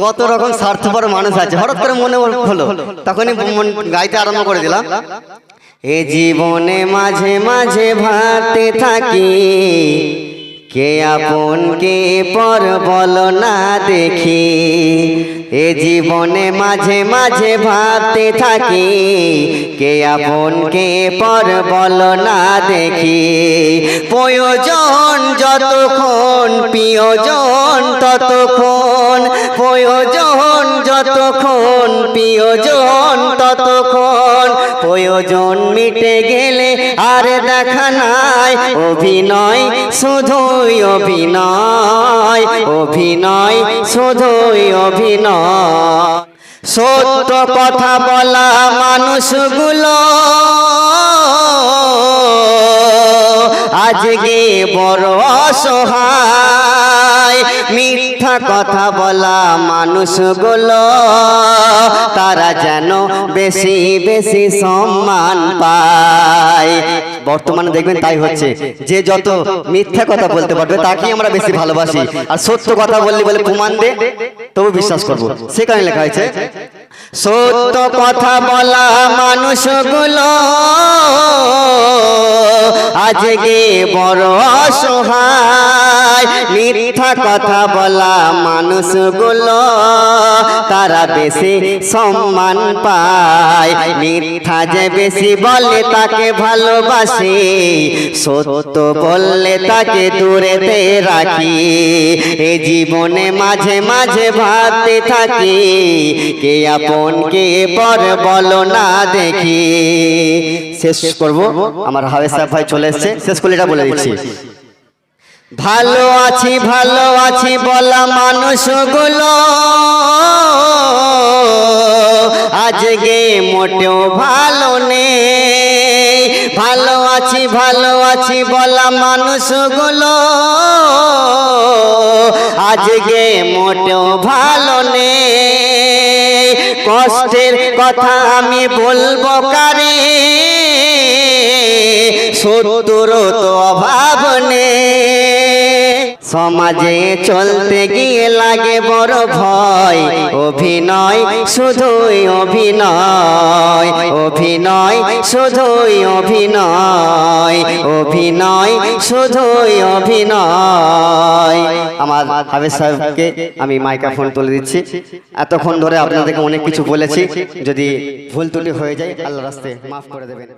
কত রকম স্বার্থপর মানুষ আছে। হঠাৎ করে মনে হলো তখনই গাইতে আরম্ভ করে দিলাম। এ জীবনে মাঝে মাঝে ভাতে থাকি। কে আপন কে পর বল না দেখি? এ জীবনে মাঝে মাঝে ভাবতে থাকি, কে আপন কে পর বল না দেখি? প্রয়োজন যতক্ষণ, প্রিয়জন ততক্ষণ, প্রয়োজন যতক্ষণ, প্রিয়জন ততক্ষণ, প্রয়োজন মিটে গেলে আর দেখা নাই, অভিনয় শুধুই অভিনয় অভিনয় শুধুই অভিনয়। সত্য কথা বলা মানুষগুলো আজকে বড় অসহায়। মিথ্যা কথা বলা মানুষগুলো, তারা যেন বেশি বেশি সম্মান পায়। বর্তমানে দেখবেন তাই হচ্ছে। যে যত মিথ্যা কথা বলতে পারবে আমরা বেশি ভালোবাসি। আর সত্য কথা বললে বলে প্রমাণ দে, তবু বিশ্বাস করব। লেখা হয়েছে, সত্য কথা বলা মানুষগুলো, আজকে বড় অসহায় মিথ্যা কথা বলা মানুষগুলো তারা বেশি সম্মান পায়। মিথ্যা যে বেশি বলে তাকে ভালোবাসে, সত্য বললে তাকে দূরেতে রাখি। এ জীবনে মাঝে মাঝে ভাবতে থাকি, কে আপন কে পর বলো না দেখি। শেষ করব। আমার হাওয়ে সাহেব ভাই চলে এসছে। শেষ করে এটা বলে দিচ্ছি। ভালো আছি ভালো আছি বলা মানুষগুলো। আজকে মোটেও ভালো নেই। ভালো আছি ভালো আছি বলা মানুষগুলো। আজকে মোটেও ভালো নেই। কষ্টের কথা আমি বলব কারে? সত্তর তো অভাব নেই। সমাজে চলতে গিয়ে লাগে বড় ভয়। অভিনয় শুধুই অভিনয়। অভিনয় শুধুই অভিনয়। অভিনয় শুধুই অভিনয়। আমার হাবিজ সাহেবকে আমি মাইক্রোফোন তুলে দিচ্ছি। এতক্ষণ ধরে আপনাদেরকে অনেক কিছু বলেছি। যদি ভুল ত্রুটি হয়ে যায় আল্লাহ রাস্তে মাফ করে দেবেন।